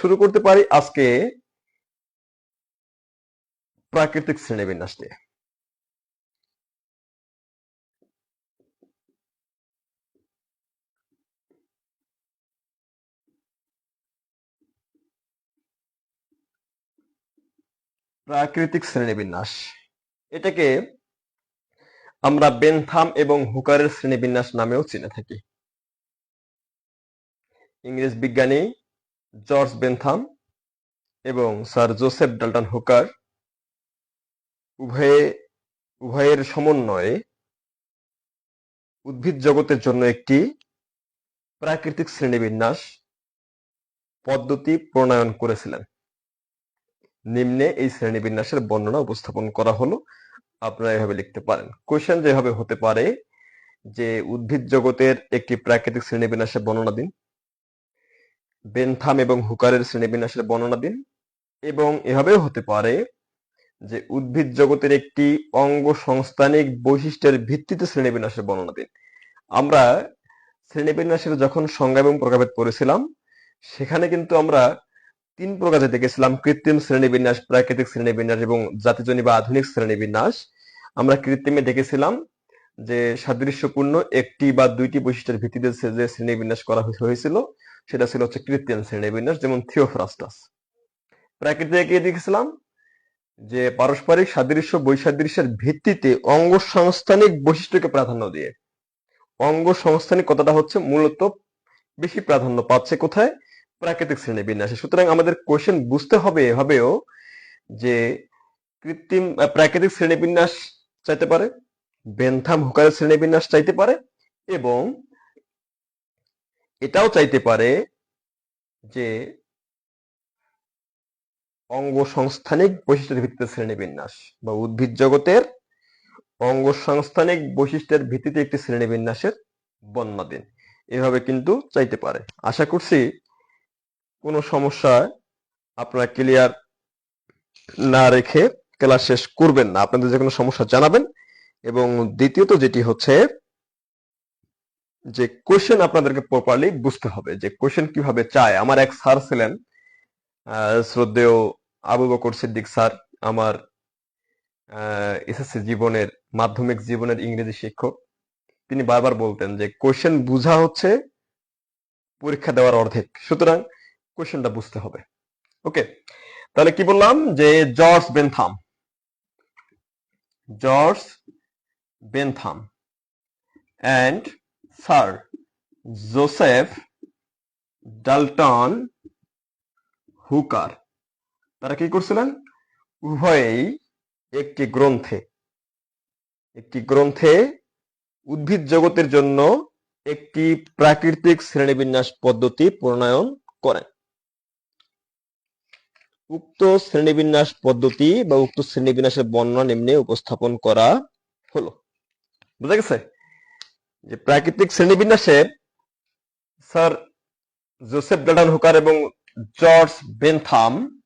শুরু করতে পারি আজকে প্রাকৃতিক শ্রেণীবিন্যাস দিয়ে প্রাকৃতিক শ্রেণীবিন্যাস। এটাকে আমরা বেনথাম এবং হুকারের শ্রেণীবিন্যাস নামেও চিনে থাকি। ইংরেজ বিজ্ঞানী জর্জ বেনথাম এবং স্যার জোসেফ ডাল্টন হুকার উভয়ে উভয়ের সমন্বয়ে উদ্ভিদ জগতের জন্য একটি প্রাকৃতিক শ্রেণীবিন্যাস পদ্ধতি প্রণয়ন করেছিলেন। নিম্নে এই শ্রেণীবিন্যাসের বর্ণনা উপস্থাপন করা হলো। আপনারা এভাবে লিখতে পারেন। কোয়েশ্চেন যেভাবে হতে পারে যে উদ্ভিদ জগতের একটি প্রাকৃতিক শ্রেণীবিন্যাসের বর্ণনা দিন। বেনথাম এবং হুকারের শ্রেণীবিন্যাসের বর্ণনা দিন। এবং এভাবেও হতে পারে যে, উদ্ভিদ জগতের একটি অঙ্গ সংস্থানিক বৈশিষ্ট্যের ভিত্তিতে শ্রেণীবিন্যাসের বর্ণনা দিন। আমরা শ্রেণীবিন্যাসের যখন সংজ্ঞা এবং প্রকারভেদ পড়েছিলাম, সেখানে কিন্তু আমরা তিন প্রকারে দেখেছিলাম, কৃত্রিম শ্রেণীবিন্যাস, প্রাকৃতিক শ্রেণীবিন্যাস এবং জাতিজনী বা আধুনিক শ্রেণীবিন্যাস। আমরা কৃত্রিমে দেখেছিলাম যে, সাদৃশ্যপূর্ণ একটি বা দুইটি বৈশিষ্ট্যের ভিত্তিতে যে শ্রেণীবিন্যাস করা হয়ে- হয়েছিল সেটা ছিল হচ্ছে কৃত্রিম শ্রেণীবিন্যাস যেমন থিওফ্রাস্টাস। প্রাকৃতিক কি দেখেছিলাম যে পারস্পরিক সাদৃশ্য বৈসাদৃশ্যের ভিত্তিতে অঙ্গ সংস্থানিক বৈশিষ্ট্যকে প্রাধান্য দিয়ে। অঙ্গ সংস্থানিক কথাটা হচ্ছে মূলত বেশি প্রাধান্য পাচ্ছে কোথায়? প্রাকৃতিক শ্রেণি বিন্যাসে। সুতরাং আমাদের কোশ্চেন বুঝতে হবে এভাবেও যে কৃত্রিম প্রাকৃতিক শ্রেণি বিন্যাস চাইতে পারে, বেনথাম হুকারের শ্রেণি বিন্যাস চাইতে পারে এবং এটাও চাইতে পারে যে অঙ্গ সংস্থানিক বৈশিষ্ট্যের ভিত্তিতে শ্রেণীবিন্যাস বা উদ্ভিদ জগতের অঙ্গ সংস্থানিক বৈশিষ্ট্যের ভিত্তিতে একটি শ্রেণীবিন্যাসের বর্ণনা দিন এভাবে কিন্তু চাইতে পারে। আশা করছি কোনো সমস্যা আপনারা ক্লিয়ার না রেখে ক্লাস শেষ করবেন না। আপনাদের যে কোনো সমস্যা জানাবেন এবং দ্বিতীয়ত যেটি হচ্ছে যে কোশ্চেন আপনাদেরকে প্রপারলি বুঝতে হবে, যে কোশ্চেন কীভাবে চায়। আমার এক স্যার ছিলেন শ্রদ্ধেয় আবু বকর সিদ্দিক স্যার আমার এসএসসি জীবনের, মাধ্যমিক জীবনের ইংরেজি শিক্ষক। তিনি বারবার বলতেন যে কোশ্চেন বুঝা হচ্ছে পরীক্ষা দেওয়ার অর্ধেক। সুতরাং কোশ্চেনটা বুঝতে হবে। ওকে তাহলে কি বললাম? যে George Bentham George Bentham and Sir Joseph Dalton Hooker. তারা কি করছিলেন? উভয়েই একটি গ্রন্থে একটি গ্রন্থে উদ্ভিদ জগতের জন্য একটি প্রাকৃতিক শ্রেণীবিন্যাস পদ্ধতি প্রণয়ন করেন। উক্ত শ্রেণীবিন্যাস পদ্ধতি বা উক্ত শ্রেণীবিন্যাসের বর্ণনা নিম্নে উপস্থাপন করা হলো। বুঝা গেছে? যে প্রাকৃতিক শ্রেণীবিন্যাসে স্যার জোসেফ ডাল্টন হুকার এবং জর্জ বেনথাম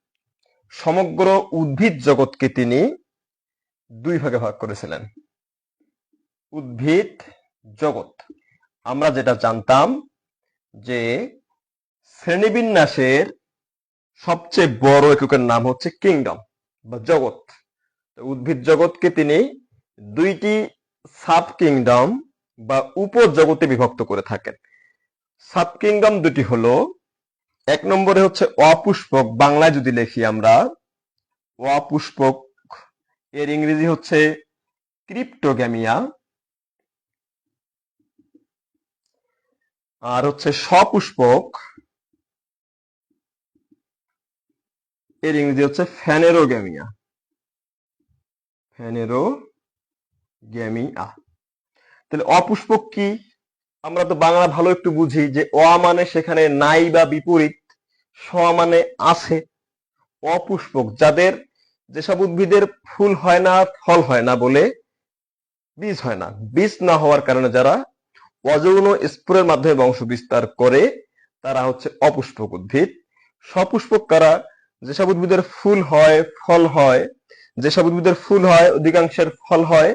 সমগ্র উদ্ভিদ জগৎকে তিনি দুই ভাগে ভাগ করেছিলেন। উদ্ভিদ জগৎ। আমরা যেটা জানতাম যে শ্রেণীবিন্যাসের সবচেয়ে বড় এককের নাম হচ্ছে কিংডম বা জগৎ। উদ্ভিদ জগৎকে তিনি দুইটি সাব কিংডম বা উপজগতে বিভক্ত করে থাকেন। সাব কিংডম দুটি হলো, এক নম্বরে হচ্ছে অপুষ্পক, বাংলায় যদি লিখি আমরা, অপুষ্পক, এর ইংরেজি হচ্ছে ক্রিপ্টোগ্যামিয়া, আর হচ্ছে সপুষ্পক, এর ইংরেজি হচ্ছে ফ্যানেরোগ্যামিয়া। ফ্যানেরোগ্যামিয়া। তাহলে অপুষ্পক কি? আমরা তো বাংলা ভালো একটু বুঝি যে অ মানে সেখানে নাই বা বিপরীত, স মানে আছে। অপুষ্পক যাদের যেসব উদ্ভিদের ফুল হয় না, ফল হয় না বলে বীজ হয় না। বীজ না হওয়ার কারণে যারা অযৌন স্পুরের মাধ্যমে বংশ বিস্তার করে, তারা হচ্ছে অপুষ্পক উদ্ভিদ। সপুষ্পক কারা? যেসব উদ্ভিদের ফুল হয়, ফল হয়, যেসব উদ্ভিদের ফুল হয়, অধিকাংশের ফল হয়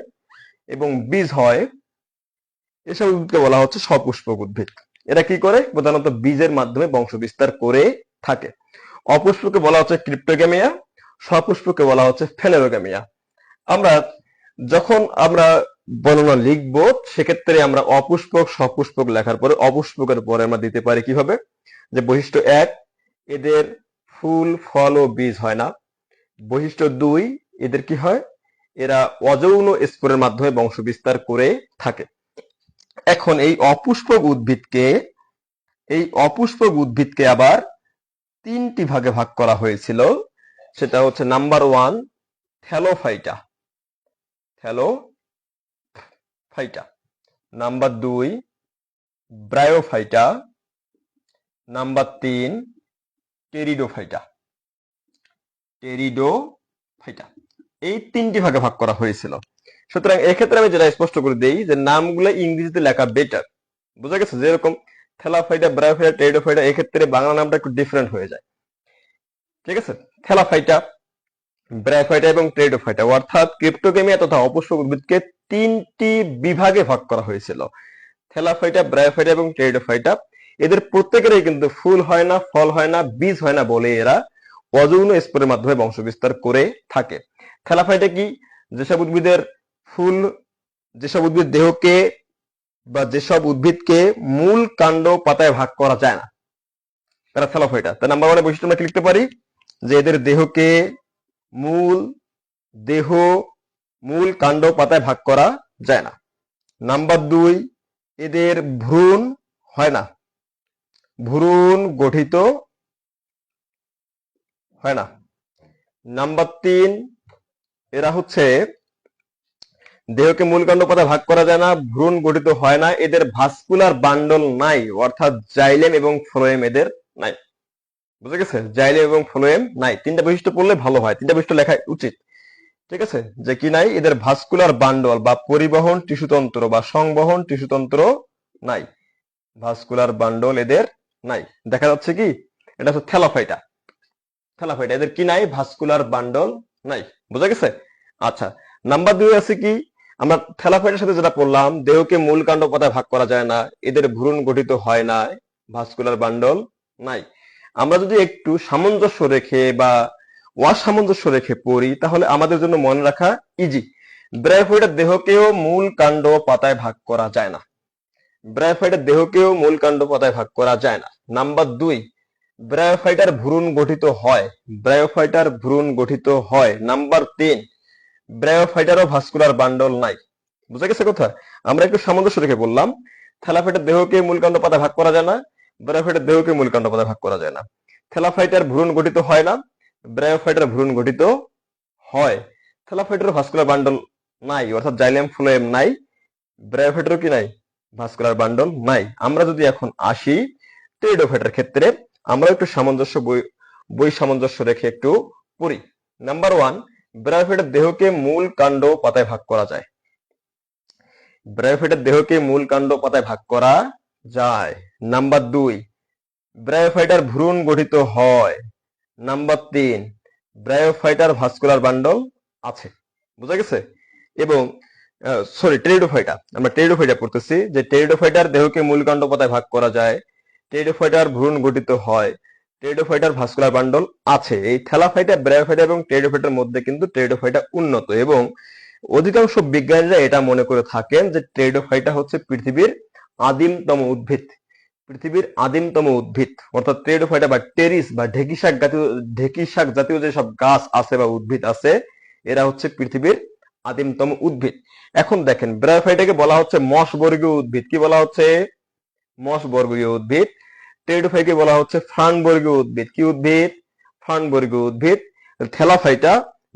এবং বীজ হয় এসব উদ্ভিদকে বলা হচ্ছে সপুষ্পক উদ্ভিদ। এরা কি করে? প্রধানত বীজের মাধ্যমে বংশ বিস্তার করে থাকে। অপুষ্পকে বলা হচ্ছে ক্রিপ্টোগ্যামিয়া, সপুষ্পকে বলা হচ্ছে ফেনেরোগ্যামিয়া আমরা যখন আমরা বর্ণনা লিখব, সেক্ষেত্রে আমরা অপুষ্পক, সপুষ্পক লেখার পরে, অপুষ্পকের পরে আমরা দিতে পারি কীভাবে? যে বৈশিষ্ট্য এক, এদের ফুল, ফল ও বীজ হয় না। বৈশিষ্ট্য দুই, এদের কি হয়? এরা অযৌন স্পোরের মাধ্যমে বংশ বিস্তার করে থাকে। এখন এই অপুষ্পক উদ্ভিদকে, এই অপুষ্পক উদ্ভিদকে আবার তিনটি ভাগে ভাগ করা হয়েছিল। সেটা হচ্ছে নাম্বার ওয়ান, থ্যালোফাইটা। থ্যালো ফাইটা নাম্বার দুই, ব্রায়োফাইটা। নাম্বার তিন, টেরিডোফাইটা। টেরিডোফাইটা। এই তিনটি ভাগে ভাগ করা হয়েছিল। সুতরাং এক্ষেত্রে আমি যেটা স্পষ্ট করে দেই যে নামগুলো ইংরেজিতে লেখা বেটার বুঝা গেছে? যেরকম থেলাফাইটা ব্রায়োফাইটা টেরিডোফাইটা এক্ষেত্রে বাংলা নামটা একটু ডিফারেন্ট হয়ে যায়। ঠিক আছে? থেলাফাইটা ব্রায়োফাইটা এবং টেরিডোফাইটা অর্থাৎ ক্রিপ্টোকেমিয়া তথা অপুষ্প উদ্ভিদকে তিনটি বিভাগে ভাগ করা হয়েছিল। থেলাফাইটা ব্রায়োফাইটা এবং টেরিডোফাইটা এদের প্রত্যেকেরই কিন্তু ফুল হয় না, ফল হয় না, বীজ হয় না বলে এরা অযৌন স্পোরের মাধ্যমে বংশ বিস্তার করে থাকে। থেলাফাইটা কি? যেসব উদ্ভিদের ফুল, যেসব উদ্ভিদ দেহকে বা যেসব উদ্ভিদকে মূল কাণ্ড পাতায় ভাগ করা যায় না, তারা থেলাফাইটা তার নাম্বার ওয়ানে বৈশিষ্ট্য আমরা লিখতে পারি? যে এদের দেহকে মূল, দেহ মূল কাণ্ড পাতায় ভাগ করা যায় না। নাম্বার দুই, এদের ভ্রূণ হয় না। ভ্রূণ গঠিত হয় না। নাম্বার তিন, এরা হচ্ছে দেহকে মূল কাণ্ড পাতায় ভাগ করা যায় না, ভ্রূণ গঠিত হয় না, এদের ভাস্কুলার বান্ডল নাই, অর্থাৎ জাইলেম এবং ফ্লোয়েম এদের নাই। বুঝে গেছে? জাইলেম এবং ফ্লোয়েম নাই। তিনটা বৈশিষ্ট্য পড়লে ভালো হয়। তিনটা বৈশিষ্ট্য লেখা উচিত। ঠিক আছে? যে কি নাই? এদের ভাস্কুলার বান্ডল বা পরিবহন টিস্যুতন্ত্র বা সংবহন টিস্যুতন্ত্র নাই। ভাস্কুলার বান্ডল এদের নাই। দেখা যাচ্ছে কি? এটা হচ্ছে থ্যালাফাইটা। থ্যালাফাইটা। এদের কি নাই? ভাস্কুলার বান্ডল নাই। বুঝা গেছে? আচ্ছা। নাম্বার দুই আছে কি? আমরা থ্যালাফাইটার সাথে যেটা পড়লাম, দেহকে মূল কাণ্ড পাতায় ভাগ করা যায় না, এদের ভ্রূণ গঠিত হয় না, ভাস্কুলার বান্ডল নাই। আমরা যদি একটু সামঞ্জস্য রেখে বা অসামঞ্জস্য রেখে পড়ি, তাহলে আমাদের জন্য মনে রাখা ইজি ব্রায়োফাইটার দেহকেও মূল কাণ্ড পাতায় ভাগ করা যায় না। ব্রায়োফাইটার দেহকেও মূল কাণ্ড পাতায় ভাগ করা যায় না। নাম্বার দুই ব্রায়োফাইটার ভ্রূণ গঠিত হয়। ব্রায়োফাইটার ভ্রূণ গঠিত হয়। নাম্বার তিন ব্রায়োফাইটারও ভাস্কুলার বান্ডল নাই। বুঝা গেছে কথা? আমরা একটু সামঞ্জস্য রেখে বললাম থ্যালাফাইটার দেহকে মূলকাণ্ড পাতায় ভাগ করা যায় না ব্রায়োফাইটার দেহকে মূলকাণ্ড পাতায় ভাগ করা যায় না। থ্যালাফাইটার ভ্রূণ গঠিত হয় না ব্রায়োফাইটার ভ্রূণ গঠিত হয়। থ্যালাফাইটার ভাস্কুলার বান্ডল নাই, অর্থাৎ জাইলেম ফ্লোয়েম নাই ব্রায়োফাইটারও কি নাই? ভাস্কুলার বান্ডল নাই। আমরা যদি এখন আসি টেরিডোফাইটার ক্ষেত্রে আমরা একটু সামঞ্জস্য বই বই সামঞ্জস্য রেখে একটু পড়ি। নাম্বার ওয়ান ব্রায়োফাইটার দেহকে মূল কাণ্ড পাতায় ভাগ করা যায়। ব্রায়োফাইটার দেহকে মূল কাণ্ড পাতায় ভাগ করা যায়। নাম্বার দুই ব্রায়োফাইটার ভ্রূণ গঠিত হয়। নাম্বার তিন ব্রায়োফাইটার ভাস্কুলার বান্ডল আছে। বুঝা গেছে? এবং সরি টেরিডোফাইটা আমরা টেরিডোফাইটা পড়তেছি। যে টেরিডোফাইটার দেহকে মূল কাণ্ড পাতায় ভাগ করা যায় টেরিডোফাইটার ভ্রূণ গঠিত হয়। টেরিডোফাইটার ভাস্কুলার বান্ডল আছে। এই থ্যালাফাইটা ব্রায়োফাইটা এবং টেরিডোফাইটার মধ্যে কিন্তু টেরিডোফাইটা উন্নত এবং অধিকাংশ বিজ্ঞানীরা এটা মনে করে থাকেন যে টেরিডোফাইটা হচ্ছে পৃথিবীর আদিমতম উদ্ভিদ। পৃথিবীর আদিমতম উদ্ভিদ। অর্থাৎ টেরিডোফাইটা বা টেরিস বা ঢেকি শাক জাতীয়, ঢেকি শাক জাতীয় যেসব গাছ আছে বা উদ্ভিদ আছে, এরা হচ্ছে পৃথিবীর আদিমতম উদ্ভিদ। এখন দেখেন ব্রায়োফাইটাকে বলা হচ্ছে মশ বর্গীয় উদ্ভিদ। কি বলা হচ্ছে? মশ বর্গীয় উদ্ভিদ। টেরিডোফাইকে বলা হচ্ছে ফান বর্গীয় উদ্ভিদ। কি উদ্ভিদ? ফান বর্গীয় উদ্ভিদ। Thallophyta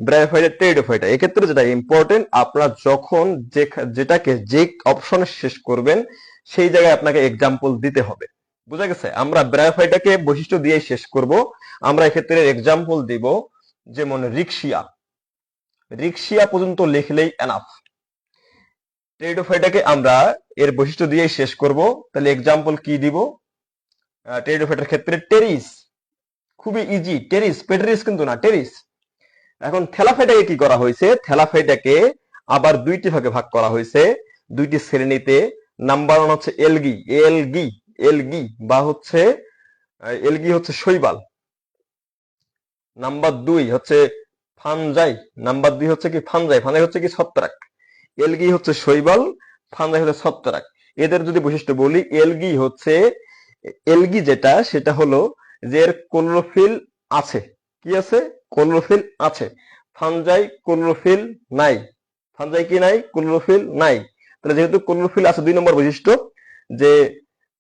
bryophyta, pteridophyta. এক্ষেত্রে যেটা ইম্পর্টেন্ট আপনারা যখন যে যেটাকে যে অপশনে শেষ করবেন, সেই জায়গায় আপনাকে এক্সাম্পল দিতে হবে। বুঝা গেছে? আমরা ব্রায়োফাইটাকে বৈশিষ্ট্য দিয়ে শেষ করব। আমরা এক্ষেত্রে এক্সাম্পল দিব যেমন রিক্সিয়া রিক্সিয়া পর্যন্ত লিখলেই এনাফ টেরিডোফাইটাকে আমরা এর বৈশিষ্ট্য দিয়ে শেষ করব। তাহলে এক্সাম্পল কি দিব? টেরিডোফাইটার ক্ষেত্রে টেরিস। খুবই ইজি টেরিস পেটেরিস কিন্তু না, টেরিস। এখন থেলাফাইটাকে কি করা হয়েছে? থেলাফাইটাকে আবার দুইটি ভাগে ভাগ করা হয়েছে। দুইটি শ্রেণীতে নাম্বার ওয়ান হচ্ছে এলগি এলগি এলগি বা হচ্ছে এলগি হচ্ছে শৈবাল। নাম্বার দুই হচ্ছে ফানজাই নাম্বার দুই হচ্ছে কি ফানজাই ফানজাই হচ্ছে কি ছত্রাক। এলগি হচ্ছে শৈবাল, ফানজাই হচ্ছে ছত্রাক। এদের যদি বৈশিষ্ট্য বলি, এলগি হচ্ছে এলগি যেটা, সেটা হলো যে এর ক্লোরোফিল আছে। কি আছে? ক্লোরোফিল আছে। ফানজাই ক্লোরোফিল নাই। ফানজাই কি নাই? ক্লোরোফিল নাই। তাহলে যেহেতু ক্লোরোফিল আছে দুই নম্বর বৈশিষ্ট্য, যে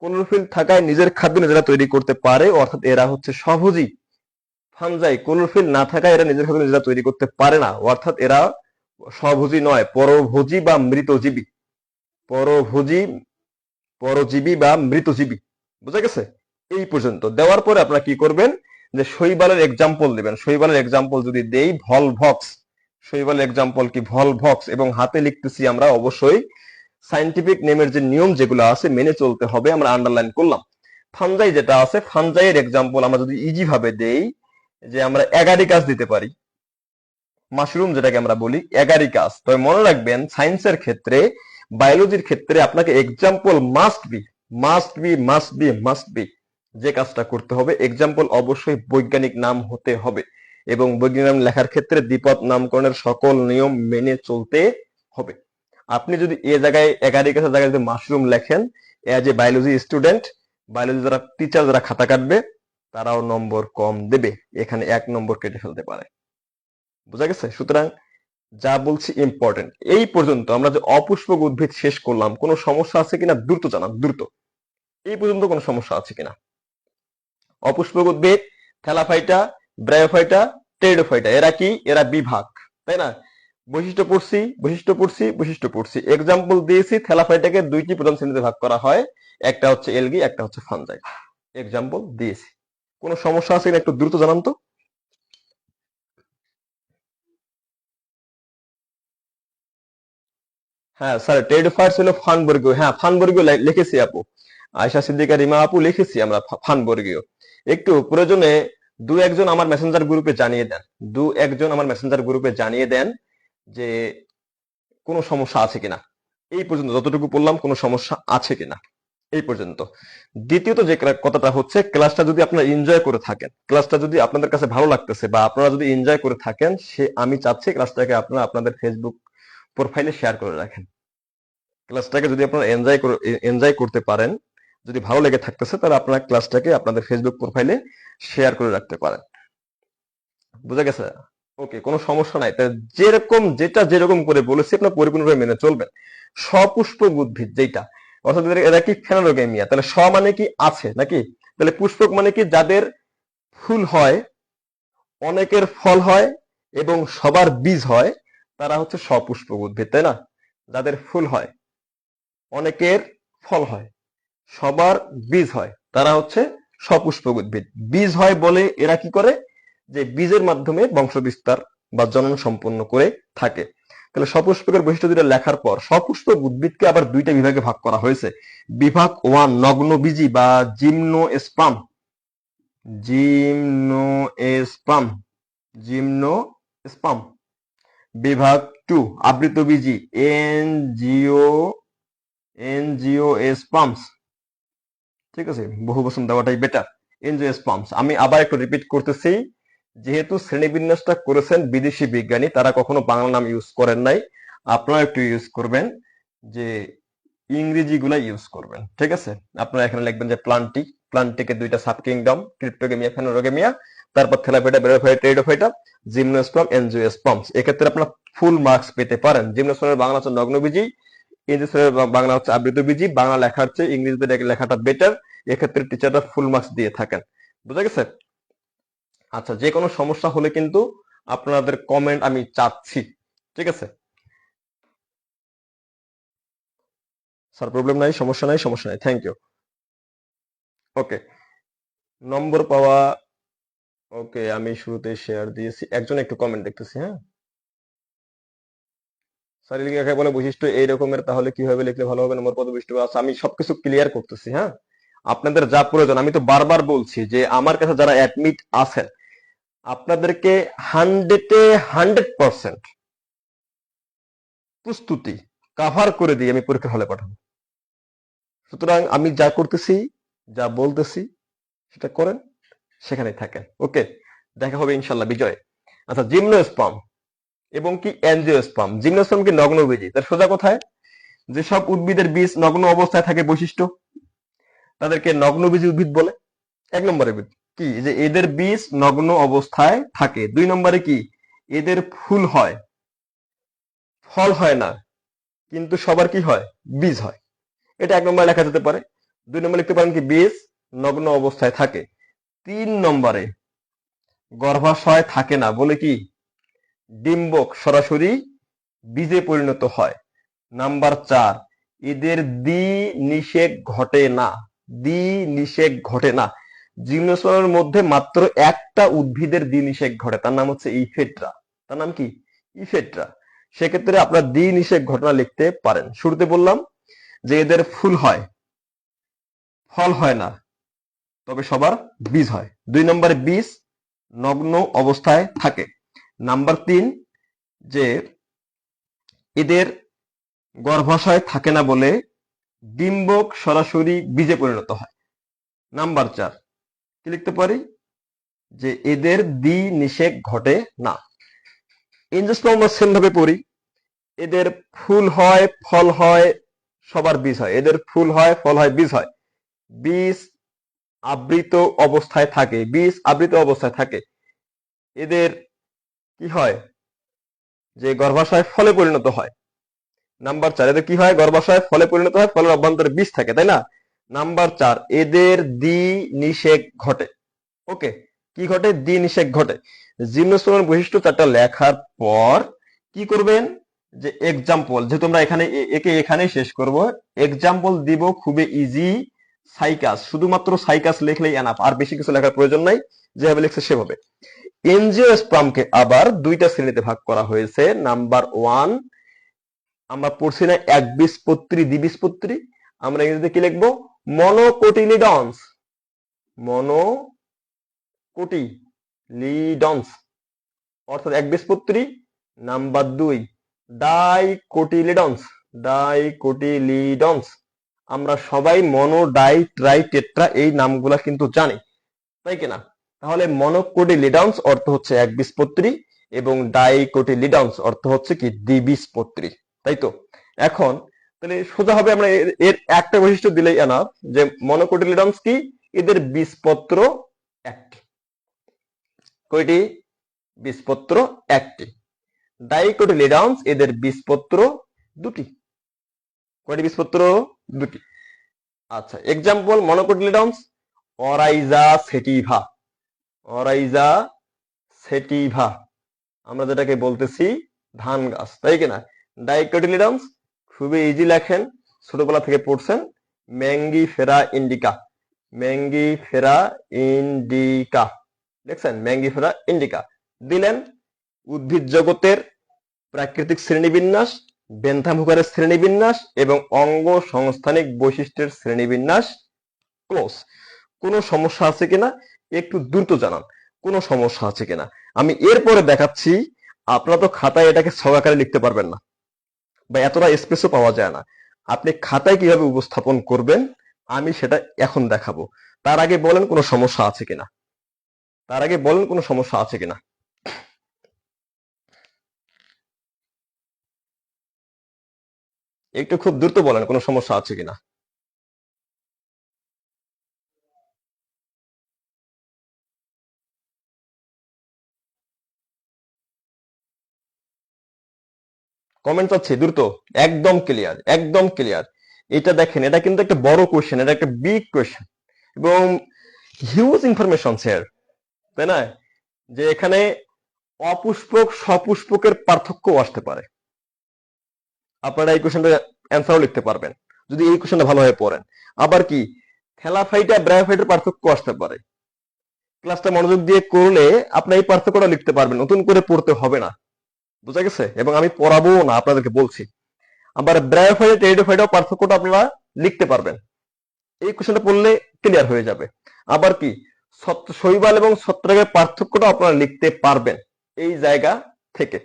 ক্লোরোফিল থাকায় নিজের খাদ্য নিজেরা তৈরি করতে পারে, অর্থাৎ এরা হচ্ছে সহজী ফানজাই ক্লোরোফিল না থাকায় এরা নিজের খাদ্য নিজেরা তৈরি করতে পারে না। অর্থাৎ এরা স্বভোজী নয়, পরভোজী বা মৃতজীবী। পরভোজী, পরজীবী বা মৃতজীবী। বুঝা গেছে? এই পর্যন্ত। দেওয়ার পরে আপনারা কি করবেন? যে শৈবালের এক্সাম্পল দিবেন। শৈবালের এক্সাম্পল যদি দেই ভল ভক্স শৈবালের এক্সাম্পল কি? ভল ভক্স এবং হাতে লিখতেছি আমরা অবশ্যই সাইন্টিফিক নেমের যে নিয়ম যেগুলো আছে, মেনে চলতে হবে, আমরা আন্ডারলাইন করলাম। ফানজাই যেটা আছে ফানজাইয়ের এক্সাম্পল আমরা যদি ইজি ভাবে দেই, যে আমরা এগারিকাস দিতে পারি। মাশরুম যেটাকে আমরা বলি এগারিকাস তবে মনে রাখবেন সায়েন্সের ক্ষেত্রে বায়োলজির ক্ষেত্রে আপনাকে example must be must be must be must be যে কাজটা করতে হবে। এক্সাম্পল অবশ্যই বৈজ্ঞানিক নাম হতে হবে এবং বৈজ্ঞানিক নাম লেখার ক্ষেত্রে দ্বিপদ নামকরণের সকল নিয়ম মেনে চলতে হবে। আপনি যদি এ জায়গায় এগারিকাসের জায়গায় যদি মাশরুম লেখেন as a biology student biology যারা টিচার যারা খাতা কাটবে, তারাও নম্বর কম দেবে। এখানে এক নম্বর কেটে ফেলতে পারে। বোঝা গেছে? সুতরাং যা বলছি ইম্পর্টেন্ট এই পর্যন্ত আমরা যে অপুষ্পক উদ্ভিদ শেষ করলাম, কোনো সমস্যা আছে কিনা দ্রুত জানান, দ্রুত। এই পর্যন্ত কোনো সমস্যা আছে কিনা? অপুষ্পক উদ্ভিদ থ্যালাফাইটা, ব্রায়োফাইটা, টেরিডোফাইটা, এরা কি? এরা বিভাগ, তাই না? বৈশিষ্ট্য পড়ছি বৈশিষ্ট্য পড়ছি বৈশিষ্ট্য পড়ছি। এক্সাম্পল দিয়েছি, থ্যালাফাইটাকে দুইটি প্রধান শ্রেণীতে ভাগ করা হয়। একটা হচ্ছে এলগি, একটা হচ্ছে ফানজাই এক্সাম্পল দিয়েছি। কোনো সমস্যা আছে একটু দ্রুত জানান তো। হ্যাঁ স্যার, টেরিডোফাইটস হলো ফানবর্গীয়। হ্যাঁ ফানবর্গীয় লিখেছি আপু। আয়শা সিদ্দিকা রিমা আপু লিখেছি আমরা ফানবর্গীয় একটু প্রয়োজনে দু একজন আমার মেসেঞ্জার গ্রুপে জানিয়ে দেন। দু একজন আমার মেসেঞ্জার গ্রুপে জানিয়ে দেন যে কোনো সমস্যা আছে কিনা। এই পর্যন্ত যতটুকু বললাম, কোনো সমস্যা আছে কিনা। এই পর্যন্ত। দ্বিতীয়ত যে কথাটা হচ্ছে ক্লাসটা যদি আপনারা এনজয় করে থাকেন ক্লাসটা যদি আপনাদের কাছে ভালো লাগতেছে বা আপনারা যদি এনজয় করে থাকেন, সে আমি চাচ্ছি ক্লাসটাকে আপনারা আপনাদের ফেসবুক প্রোফাইলে শেয়ার করে রাখেন। ক্লাসটাকে যদি আপনারা এনজয় এনজয় করতে পারেন যদি ভালো লেগে থাকতেছে, তাহলে আপনারা ক্লাসটাকে আপনাদের ফেসবুক প্রোফাইলে শেয়ার করে রাখতে পারেন। বুঝা গেছে? ওকে কোনো সমস্যা নাই। তা যেরকম, যেটা যেরকম করে বলেছি, আপনার পরিপূর্ণভাবে মেনে চলবেন। সপুষ্পক উদ্ভিদ যেটা অর্থাৎ এরা কি ফেনোরোগেমিয়া তাহলে স মানে কি আছে নাকি? তাহলে পুষ্পক মানে কি যাদের ফুল হয়, অনেকের ফল হয় এবং সবার বীজ হয়, তারা হচ্ছে সপুষ্পক উদ্ভিদ তাই না? যাদের ফুল হয়, অনেকের ফল হয়। সবার বীজ হয়, তারা হচ্ছে সপুষ্পক উদ্ভিদ। বীজ হয় বলে এরা কি করে? যে বীজের মাধ্যমে বংশ বিস্তার বা জনন সম্পন্ন করে থাকে। তাহলে সপুষ্পকের বৈশিষ্ট্য দুটা লেখার পর সপুষ্পক উদ্ভিদকে আবার দুইটা বিভাগে ভাগ করা হয়েছে। বিভাগ ওয়ান নগ্ন বীজি বা gymnosperm gymnosperm gymnosperm বিভাগ টু আবৃত আবৃতবীজি। এনজিও এনজিও স্পামস ঠিক আছে? বহু বচন দেওয়াটাই বেটার এনজিও স্পামস আমি আবার একটু রিপিট করতেছি। যেহেতু শ্রেণীবিন্যাসটা করেছেন বিদেশি বিজ্ঞানী, তারা কখনো বাংলা নাম ইউজ করেন নাই। আপনারা একটু ইউজ করবেন যে ইংরেজি গুলা ইউজ করবেন। ঠিক আছে? আপনারা এখানে লিখবেন যে প্লান্টিক প্লান্টিকের দুইটা সাব কিংডম ক্রিপ্টোগেমিয়া ফেনোরোগেমিয়া তারপর থেলাফেটা বেরোফাইটা জিমনোস্পাম এনজিওস্পামস এক্ষেত্রে আপনারা ফুল মার্কস পেতে পারেন। জিমনোস্পামের বাংলা হচ্ছে নগ্নবীজি। ইংরেজি বাংলা হচ্ছে আবৃতবীজি বাংলা লেখার চেয়ে ইংরেজিতে লেখাটা বেটার এক্ষেত্রে টিচাররা ফুল মার্কস দিয়ে থাকেন। বুঝা গেছে? আচ্ছা যে কোনো সমস্যা হলে কিন্তু আপনাদের কমেন্ট আমি চাচ্ছি, ঠিক আছে? স্যার প্রবলেম নাই, সমস্যা নাই সমস্যা নাই থ্যাংক ইউ ওকে নম্বর পাওয়া ওকে আমি শুরুতে শেয়ার দিয়েছি। একজন একটু কমেন্ট দেখতেছি হ্যাঁ? শারীরিক একে বলে বৈশিষ্ট্য এই রকমের, তাহলে কীভাবে লিখলে ভালো হবে নম্বর পদ বৈশিষ্ট্য আচ্ছা আমি সবকিছু ক্লিয়ার করতেছি হ্যাঁ? আপনাদের যা প্রয়োজন, আমি তো বারবার বলছি যে আমার কাছে যারা অ্যাডমিট আছেন, আপনাদেরকে হান্ড্রেডে হান্ড্রেড পার্সেন্ট প্রস্তুতি কাভার করে দিয়ে আমি পরীক্ষার হলে পাঠাবো। সুতরাং আমি যা করতেছি, যা বলতেছি, সেটা করেন সেখানে থাকেন। ওকে দেখা হবে ইনশাল্লাহ, বিজয়। আচ্ছা জিমনোস্পাম এবং কি অ্যানজিওস্পাম জিমনোস্পাম কি নগ্ন নগ্নবীজি তার সোজা কোথায় যেসব উদ্ভিদের বীজ নগ্ন অবস্থায় থাকে বৈশিষ্ট্য, তাদেরকে নগ্নবীজি উদ্ভিদ বলে। এক নম্বরে কি? যে এদের বীজ নগ্ন অবস্থায় থাকে। দুই নম্বরে কি? এদের ফুল হয়। ফল হয় না, কিন্তু সবার কি হয়? বীজ হয়। এটা এক নম্বরে লেখা যেতে পারে। দুই নম্বরে লিখতে পারেন কি? বীজ নগ্ন অবস্থায় থাকে। তিন নম্বরে গর্ভাশয় থাকে না বলে কি? ডিম্বক সরাসরি বীজে পরিণত হয়। নাম্বার চার, এদের দ্বি নিষেক ঘটে না দ্বি নিষেক ঘটে না। জিমনোস্পামের মধ্যে মাত্র একটা উদ্ভিদের দ্বি নিষেক ঘটে, তার নাম হচ্ছে ইফেট্রা। তার নাম কি? ইফেট্রা। সেক্ষেত্রে আপনার দ্বি নিষেক ঘটনা লিখতে পারেন। শুরুতে বললাম যে এদের ফুল হয়, ফল হয় না, তবে সবার বীজ হয়। দুই নম্বরে বীজ নগ্ন অবস্থায় থাকে। নাম্বার তিন, যে এদের গর্ভাশয় থাকে না বলে ডিম্বক সরাসরি বীজে পরিণত হয়। নাম্বার চার, কি লিখতে পারি? যে এদের দ্বি নিষেক ঘটে না। ইঞ্জোস্পাম আমরা সেম ভাবে পড়ি, এদের ফুল হয়, ফল হয়, সবার বীজ হয়। এদের ফুল হয়, ফল হয়, বীজ হয়। বীজ আবৃত অবস্থায় থাকে, বীজ আবৃত অবস্থায় থাকে। এদের কি হয়? যে গর্ভাশয় ফলে পরিণত হয়। নাম্বার চার, এদের কি হয়? গর্ভাশয় ফলে পরিণত হয়, ফলের অভ্যন্তরে বীজ থাকে, তাই না? নাম্বার চার, এদের দ্বি নিষেক ঘটে। ওকে, কি ঘটে? দ্বি নিষেক ঘটে। জিমনোস্পোমের বৈশিষ্ট্য চারটা লেখার পর কি করবেন? যে এক্সাম্পল যেহেতু আমরা এখানে একে এখানেই শেষ করব। এক্সাম্পল দিব খুবই ইজি সাইকাস শুধুমাত্র সাইকাস লিখলেই এনাফ আর বেশি কিছু লেখার প্রয়োজন নাই। যেভাবে লিখছে সেভাবে। এনজিওস্পামকে আবার দুইটা শ্রেণীতে ভাগ করা হয়েছে। নাম্বার ওয়ান, আমরা পড়ছি না এক বীজপত্রী দ্বিবীজপত্রী আমরা ইংরেজিতে কি লিখব? মনোকোটিলিডন্স। মনো কোটি লিডন্স। অর্থাৎ এক বীজপত্রী নাম্বার দুই ডাই কোটিলিডন্স ডাইকোটিলিডন্স। ডাইকোটিলিডন্স। আমরা সবাই মনো ডাই ট্রাই টেট্রা এই নামগুলা কিন্তু জানি। তাই কিনা তাহলে মনোকোটিলিডন্স অর্থ হচ্ছে এক বীজপত্রী এবং ডাইকোটিলিডন্স অর্থ হচ্ছে কি দ্বিবীজপত্রী তাই তো? এখন তাহলে সোজা হবে আমরা এর- একটা বৈশিষ্ট্য দিলেই এনাফ যে মনোকোটিলিডন্স কি? এদের বীজপত্র একটি কয়টি? বীজপত্র একটি। ডাইকোটিলিডন্স এদের বীজপত্র দুটি। কয়টি বীজপত্র দুটি। আচ্ছা এক্সাম্পল মনোকোটিলিডন্স অরাইজা সেটিভা অরাইজা সেটিভা। আমরা যেটাকে বলতেছি, ধান গাছ, তাই কিনা ডাইকোটিলিডন্স খুবই ইজি লেখেন, ছোটবেলা থেকে পড়ছেন ম্যাঙ্গি ফেরা ইন্ডিকা ম্যাঙ্গি ফেরা ইন্ডিকা দেখছেন? ম্যাঙ্গি ফেরা ইন্ডিকা দিলেন উদ্ভিদ জগতের প্রাকৃতিক শ্রেণীবিন্যাস বেন্থামুখারের শ্রেণীবিন্যাস এবং অঙ্গ সংস্থানিক বৈশিষ্ট্যের শ্রেণীবিন্যাস। ক্লোজ কোনো সমস্যা আছে কিনা একটু দ্রুত জানান, কোনো সমস্যা আছে কিনা? আমি এরপরে দেখাচ্ছি, আপনারা তো খাতায় এটাকে আকারে লিখতে পারবেন না বা এতটা স্পেসও পাওয়া যায় না। আপনি খাতায় কীভাবে উপস্থাপন করবেন, আমি সেটা এখন দেখাবো। তার আগে বলেন কোনো সমস্যা আছে কিনা? তার আগে বলেন কোনো সমস্যা আছে কিনা? একটু খুব দ্রুত বলেন কোনো সমস্যা আছে কিনা? কমেন্ট পাচ্ছি দ্রুত, একদম ক্লিয়ার একদম ক্লিয়ার এটা দেখেন, এটা কিন্তু একটা বড় কোয়েশ্চেন এটা একটা বিগ কোয়েশ্চেন এবং হিউজ ইনফরমেশন স্যার তাই না? যে এখানে অপুষ্পক, সপুষ্পকের পার্থক্য আসতে পারে। আপনারা এই কোয়েশ্চেনটা অ্যান্সারও লিখতে পারবেন, যদি এই কোয়েশ্চেনটা ভালোভাবে পড়েন। আবার কি থেলাফাইটা ব্রায়োফাইটের পার্থক্য আসতে পারে। ক্লাসটা মনোযোগ দিয়ে করলে আপনি এই পার্থক্যটা লিখতে পারবেন, নতুন করে পড়তে হবে না। বুঝা গেছে? এবং আমি পড়াবো না, আপনাদেরকে বলছি। আবার ব্রায়োফাইট টেরিডোফাইটাও পার্থক্যটা আপনারা লিখতে পারবেন। এই কোশ্চেনটা পড়লে ক্লিয়ার হয়ে যাবে। আবার কি? শৈবাল এবং ছত্রাকের পার্থক্যটা আপনারা লিখতে পারবেন এই জায়গা থেকে।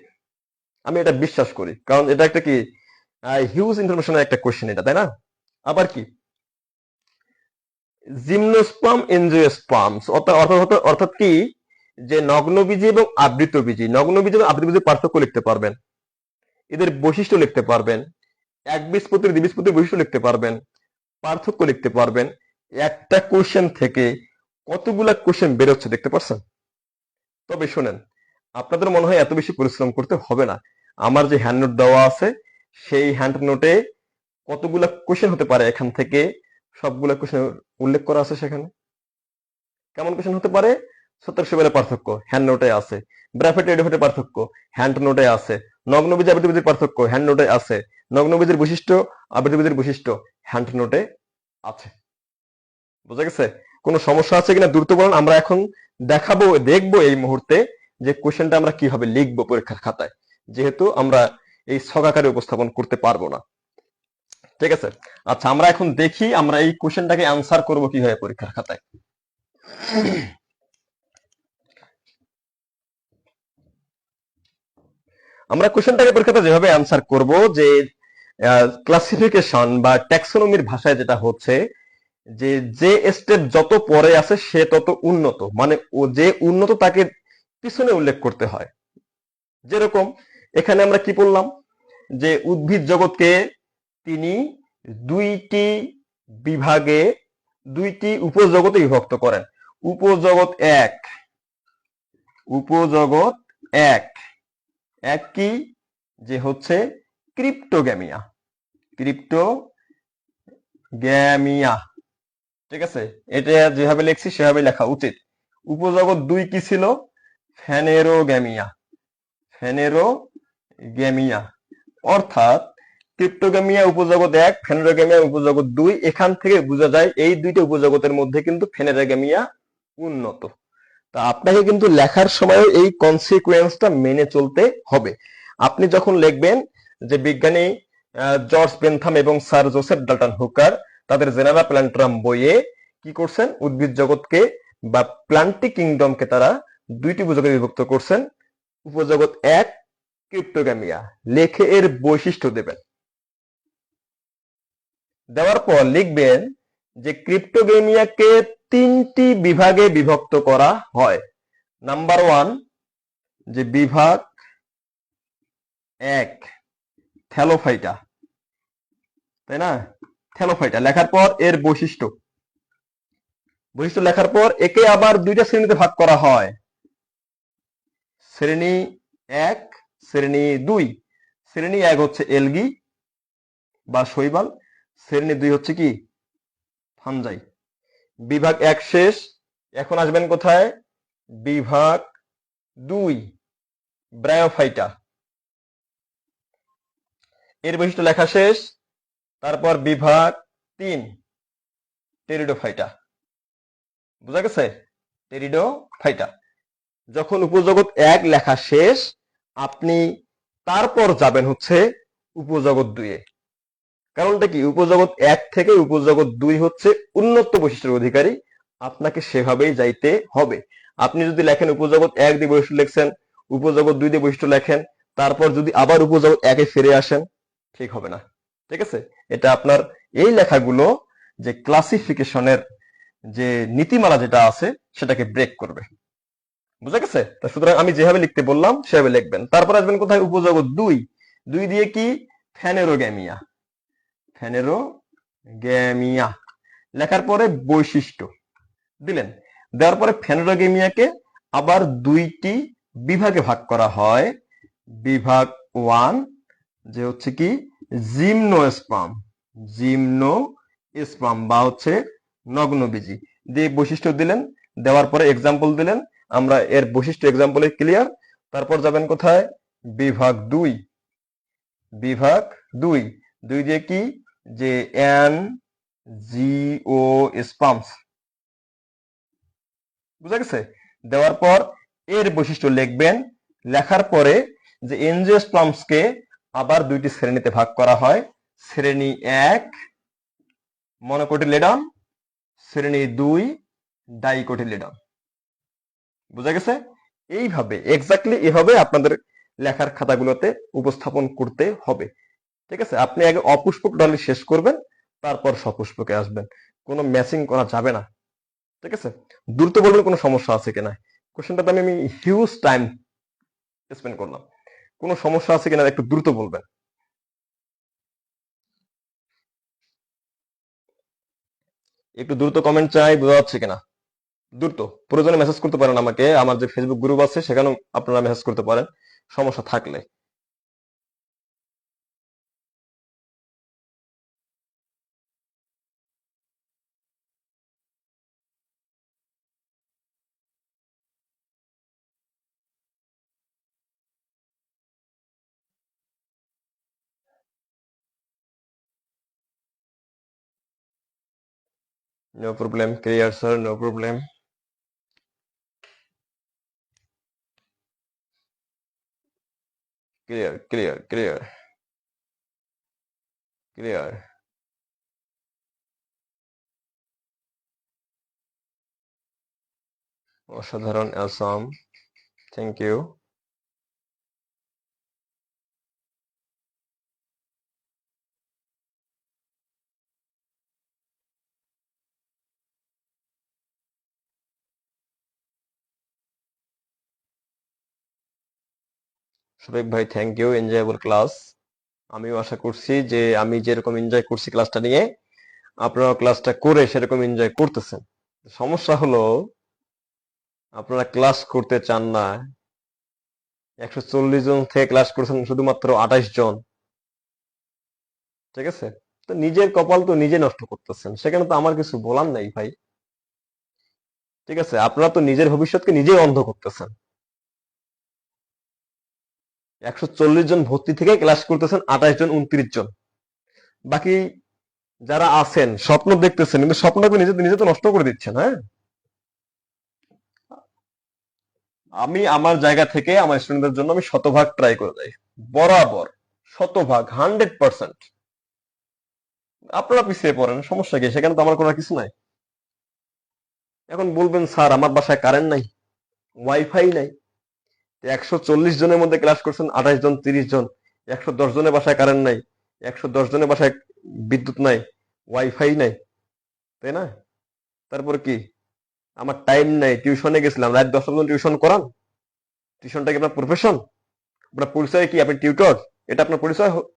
আমি এটা বিশ্বাস করি। কারণ এটা একটা কি? হিউজ ইনফরমেশনের একটা কোশ্চেন এটা, তাই না? আবার কি? জিমনোস্পাম এনজিওস্পাম অর্থাৎ অর্থাৎ অর্থাৎ কি? যে নগ্নবীজি এবং আবৃতবীজি, নগ্নবীজি এবং আবৃতবীজির পার্থক্য লিখতে পারবেন। এদের বৈশিষ্ট্য লিখতে পারবেন। এক বীজপতির দ্বিবীজপতির বৈশিষ্ট্য লিখতে পারবেন। পার্থক্য লিখতে পারবেন। একটা কোশ্চেন থেকে কতগুলা কোশ্চেন বেরোচ্ছে দেখতে পাচ্ছেন তবে শোনেন, আপনাদের মনে হয় এত বেশি পরিশ্রম করতে হবে না। আমার যে হ্যান্ড নোট দেওয়া আছে, সেই হ্যান্ড নোটে কতগুলা কোশ্চেন হতে পারে এখান থেকে? সবগুলা কোশ্চেন উল্লেখ করা আছে সেখানে। কেমন কোশ্চেন হতে পারে? সতেরোশো বেলা পার্থক্য হ্যান্ড নোটে আছে। ব্রাফেট এডোফেটের পার্থক্য হ্যান্ড নোটে আছে। নগ্নবীজ আবৃতবীজের পার্থক্য হ্যান্ড নোটে আছে। নগ্নবীজের বৈশিষ্ট্য আবৃতবীজের বৈশিষ্ট্য হ্যান্ড নোটে আছে। বুঝা গেছে? কোনো সমস্যা আছে কিনা দ্রুত বলুন, আমরা এখন দেখাবো, দেখব এই মুহূর্তে যে কোশ্চেনটা আমরা কীভাবে লিখব পরীক্ষার খাতায়। যেহেতু আমরা এই ছকাকারে উপস্থাপন করতে পারব না। ঠিক আছে? আচ্ছা আমরা এখন দেখি, আমরা এই কোশ্চেনটাকে আনসার করব কীভাবে পরীক্ষার খাতায়। আমরা কোশ্চেনটাকে পরীক্ষাতে যেভাবে আনসার করব যে ক্লাসিফিকেশন বা ট্যাক্সোনমির ভাষায় যেটা হচ্ছে, যে যে স্টেপ যত পরে আছে সে তত উন্নত। মানে ও যে উন্নত তাকে পিছনে উল্লেখ করতে হয়। যেরকম, এখানে আমরা কি বললাম যে, উদ্ভিদ জগৎকে তিনি দুইটি বিভাগে, দুইটি উপজগতে বিভক্ত করেন। উপজগৎ এক উপজগৎ এক। এক কি? যে হচ্ছে ক্রিপ্টোগ্যামিয়া। ক্রিপ্টো গ্যামিয়া ঠিক আছে? এটা যেভাবে লিখছি সেভাবে লেখা উচিত। উপজগৎ দুই কি ছিল? ফ্যানেরোগ্যামিয়া ফ্যানেরোগ্যামিয়া অর্থাৎ ক্রিপ্টোগ্যামিয়া উপজগৎ এক, ফেনেরোগ্যামিয়া উপজগৎ দুই, এখান থেকে বোঝা যায় এই দুইটা উপজগতের মধ্যে কিন্তু ফেনেরোগ্যামিয়া উন্নত। তা আপনাকে কিন্তু লেখার সময় এই কনসিকুয়েন্সটা মেনে চলতে হবে। আপনি যখন লিখবেন যে বিজ্ঞানী জর্জ বেনথাম এবং স্যার জোসেফ ডাল্টন হুকার তাদের জেনারা প্ল্যান্ট্রাম বইয়ে কি করছেন? উদ্ভিদ জগৎকে বা প্লান্টি কিংডমকে তারা দুইটি উপজগতে বিভক্ত করছেন। উপজগৎ এক, ক্রিপ্টোগ্যামিয়া। লেখে এর বৈশিষ্ট্য দেবেন। দেওয়ার পর লিখবেন যে ক্রিপ্টোগেমিয়াকে তিনটি বিভাগে বিভক্ত করা হয়। নাম্বার ওয়ান যে বিভাগ এক থ্যালোফাইটা তাই না? থ্যালোফাইটা লেখার পর এর বৈশিষ্ট্য। বৈশিষ্ট্য লেখার পর একে আবার দুইটা শ্রেণীতে ভাগ করা হয়। শ্রেণি এক, শ্রেণি দুই। শ্রেণি এক হচ্ছে এলগি বা শৈবাল। শ্রেণি দুই হচ্ছে কি? ফানজাই বিভাগ এক শেষ। এখন আসবেন কোথায়? বিভাগ দুই ব্রায়োফাইটা এর বৈশিষ্ট্য লেখা শেষ। তারপর বিভাগ তিন টেরিডোফাইটা বুঝা গেছে? টেরিডোফাইটা যখন উপজগৎ এক লেখা শেষ, আপনি তারপর যাবেন হচ্ছে উপজগৎ দুইয়ে। কারণটা কি? উপজগৎ এক থেকে উপজগৎ দুই হচ্ছে উন্নত বৈশিষ্ট্যের অধিকারী। আপনাকে সেভাবেই যাইতে হবে। আপনি যদি লেখেন উপজগৎ এক দিয়ে বৈশিষ্ট্য লেখছেন, উপজগৎ দুই দিয়ে বৈশিষ্ট্য লেখেন, তারপর যদি আবার উপজগৎ একে ফিরে আসেন, ঠিক হবে না। ঠিক আছে? এটা আপনার এই লেখাগুলো যে ক্লাসিফিকেশনের যে নীতিমালা যেটা আছে, সেটাকে ব্রেক করবে। বুঝা গেছে? সুতরাং আমি যেভাবে লিখতে বললাম, সেভাবে লিখবেন। তারপর আসবেন কোথায়? উপজগৎ দুই। দুই দিয়ে কি? ফ্যানেরোগ্যামিয়া ফ্যানেরোগ্যামিয়া লেখার পরে বৈশিষ্ট্য। দিলেন, দেওয়ার পরে ফ্যানেরোগেমিয়াকে আবার দুইটি বিভাগে ভাগ করা হয়। বিভাগ ওয়ান যে হচ্ছে কি, জিমনোস্পাম। জিমনো স্পাম বা হচ্ছে নগ্নবীজি। দিয়ে বৈশিষ্ট্য দিলেন, দেওয়ার পরে এক্সাম্পল দিলেন। আমরা এর বৈশিষ্ট্য এক্সাম্পলে ক্লিয়ার তারপর যাবেন কোথায়? বিভাগ দুই। বিভাগ দুই। দুই দিয়ে কি? যে এন জিও স্পামস। বুঝা গেছে? দেওয়ার পর এর বৈশিষ্ট্য লিখবেন, লেখার পরে যে এনজিওস্পামসকে আবার দুইটি শ্রেণীতে ভাগ করা হয়। শ্রেণি এক, মনোকোটিলেডন। শ্রেণি দুই, ডাইকোটিলেডন। বুঝা গেছে? এইভাবে এক্স্যাক্টলি এভাবে আপনাদের লেখার খাতাগুলোতে উপস্থাপন করতে হবে। ঠিক আছে? আপনি আগে অপুষ্পক ডালি শেষ করবেন, তারপর সপুষ্পকে আসবেন। কোনো ম্যাচিং করা যাবে না। ঠিক আছে? দ্রুত বলবেন কোনো সমস্যা আছে কিনা? কোশ্চেনটাতে আমি আমি হিউজ টাইম স্পেন্ড করলাম। কোনো সমস্যা আছে কিনা একটু দ্রুত বলবেন। একটু দ্রুত কমেন্ট চাই, বোঝা যাচ্ছে কিনা? দ্রুত। প্রয়োজনে মেসেজ করতে পারেন আমাকে। আমার যে ফেসবুক গ্রুপ আছে, সেখানেও আপনারা মেসেজ করতে পারেন। সমস্যা থাকলে। No problem, clear sir, no problem. Clear, clear, clear, clear. অসাধারণ অ্যাসাম থ্যাংক ইউ শফিক ভাই থ্যাংক ইউ এনজয়েবল ক্লাস আমিও আশা করছি যে আমি যেরকম এনজয় করছি ক্লাসটা নিয়ে আপনারা ক্লাসটা করে সেরকম এনজয় করতেছেন। সমস্যা হলো, আপনারা ক্লাস করতে চান না। একশো চল্লিশ জন থেকে ক্লাস করছেন শুধুমাত্র আঠাইশ জন। ঠিক আছে? তো নিজের কপাল তো নিজে নষ্ট করতেছেন। সেখানে তো আমার কিছু বলার নাই ভাই। ঠিক আছে? আপনারা তো নিজের ভবিষ্যৎকে নিজেই অন্ধ করতেছেন। একশো চল্লিশ জন ভর্তি থেকে ক্লাস করতেছেন, আঠাশ জন, উনত্রিশ জন। বাকি যারা আছেন, স্বপ্ন দেখতেছেন, কিন্তু স্বপ্নকে নিজে নিজে তো নষ্ট করে দিচ্ছেন হ্যাঁ? আমি আমার জায়গা থেকে আমার স্টুডেন্টদের জন্য আমি শতভাগ ট্রাই করে যাই। বরাবর, শতভাগ, হান্ড্রেড পার্সেন্ট। আপনারা পিছিয়ে পড়েন, সমস্যা কি? সেখানে তো আমার কোনো কিছু নাই। এখন বলবেন, স্যার, আমার বাসায় কারেন্ট নাই ওয়াইফাই নাই। একশো চল্লিশ জনের মধ্যে ক্লাস করছেন, আঠাশ জন, তিরিশ জন। একশো দশ জনের বাসায় কারেন্ট নাই। একশো দশ জনের বাসায় বিদ্যুৎ নাই ওয়াইফাই নাই। তাই না? তারপর কি? আমার টাইম নাই টিউশনে গেছিলাম। রাত দশটা পর্যন্ত টিউশন করান? টিউশনটা কি আপনার প্রফেশন আপনার পরিচয় কি? আপনি টিউটর এটা আপনার পরিচয়?